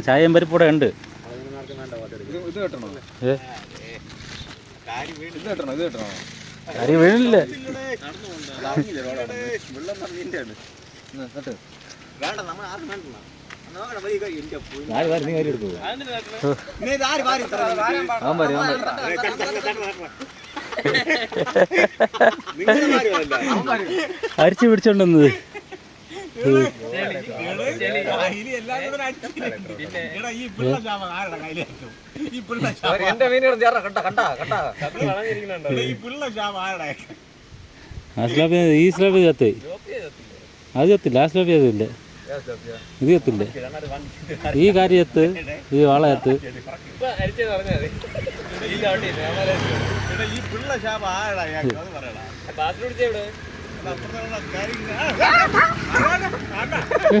ചായയും പരിപ്പൂടെ ഉണ്ട്. കറി വീണില്ല. അരിച്ചു പിടിച്ചോണ്ടെന്നത് എന്റെ മീൻ ചേർന്ന കണ്ട കണ്ട കണ്ട ആ സ്ലാബ് ഈ സ്ലാബ് ചത്ത് അത് ചത്തില്ല ആ സ്ലാബ് ചത്തില്ല ഇത് ചത്തില്ല ഈ കാര്യത്ത് ഈ വാള ചത്ത് ഏ. ഏ.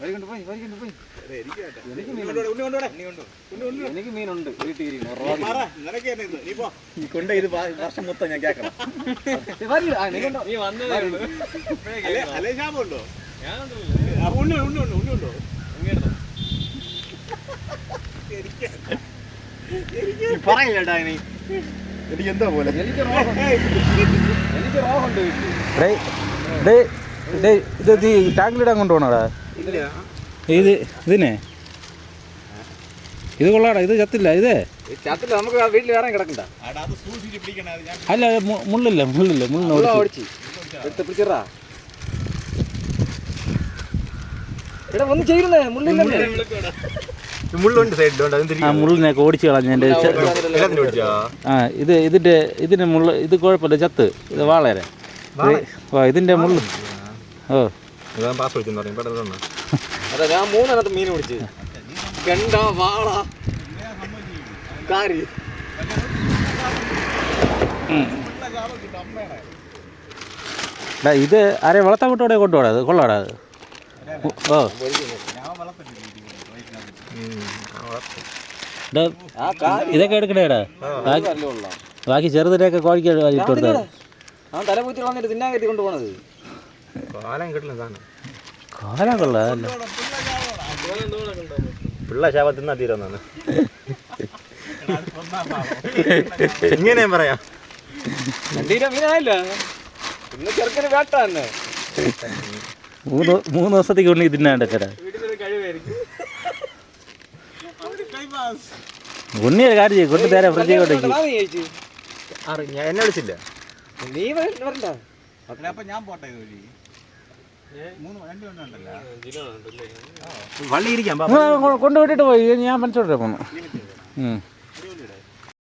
വരികണ്ട് പോയി വരികണ്ട് പോയി. എനിക്ക് മീനുണ്ട്. വീട്ടിൽ കൊണ്ട് ഇത് വാ- വർഷം മൊത്തം ഞാൻ കേൾക്കണം നീ വന്നതേ ഉള്ളൂ. പറയില്ലടാ ഇനി. എനിക്ക് എന്താ പോലെ? എനിക്ക് എനിക്ക് റോഹുണ്ട് വീട്ടിൽ. ഡേയ് ഡേയ് ഡേയ് ഇത് നീ ടാങ്കിലിടാൻ കൊണ്ടുപോകണടാ? ഇത് ഇതിനെ? ഇത് കൊള്ളാടാ ഇത് ചത്തില്ല ഇത്. ചത്തില്ല നമുക്ക് വീട്ടിൽ വേറെ കിടക്കണ്ട. അല്ല മുള്ളില്ല മുള്ളില്ല മുള്ളിന് ഓടിച്ച് എടുത്ത് പിടിച്ചിറാ ഇവിടെ ഒന്ന് ചെയ്യുന്നേ മുള്ളില്ല മുള്ളുണ്ട് സൈഡിലുണ്ട് ആ മുള്ളിനൊക്കെ ഓടിച്ചു കളഞ്ഞ എന്റെ ആ ഇത് ഇതിന്റെ ഇതിന്റെ മുള്ള് ഇത് കുഴപ്പമില്ല ചത്ത്. ഇത് വാളേരെ. ഓ ഇതിന്റെ മുള്ള്. ഓ. പാസ് വിളിച്ചെന്ന് പറയും പെട്ടെന്ന് അതെ ഞാൻ മൂന്നെണ്ണത്ത് മീൻ പിടിച്ച്. കണ്ട വാള കാരി. ഇത് ആരെ വളർത്താൻ വിട്ടോടെ കൊണ്ടുപോടാ അത് കൊള്ളാടാ അത്. ഓ. ഇതൊക്കെ എടുക്കണേടാ ബാക്കി ചെറുതിനെയൊക്കെ കോഴിക്ക് ഇട്ട് കൊടുത്താൽ അവൻ തലപൂത്തി വന്നിട്ട് തിന്നാൻ കയറ്റി കൊണ്ടുപോകണത്. കാലം കിട്ടില്ല സാധനം. കാലം കൊള്ളാം അല്ല? പിള്ള ശാപ തിന്നാ തീരുന്നാണ് ഇങ്ങനെ പറയാം. മൂന്ന് മൂന്ന് ദിവസത്തേക്ക് ഉണ്ണി ഒരു കാര്യം ചെയ്യും കൊണ്ട് തരാം ഫ്രിഡ്ജ് കൊണ്ടേക്ക് എന്നെ വിളിച്ചില്ല. നീ വര- വരണ്ട അപ്പൊ ഞാൻ പോട്ടെ ഇത് വഴി മൂന്ന് രണ്ട് ഉണ്ടല്ലോ വള്ളി ഇരിക്കാം കൊണ്ടുവിട്ടിട്ട് പോയി. ഞാൻ മനസ്സിലോട്ട് പോന്നു.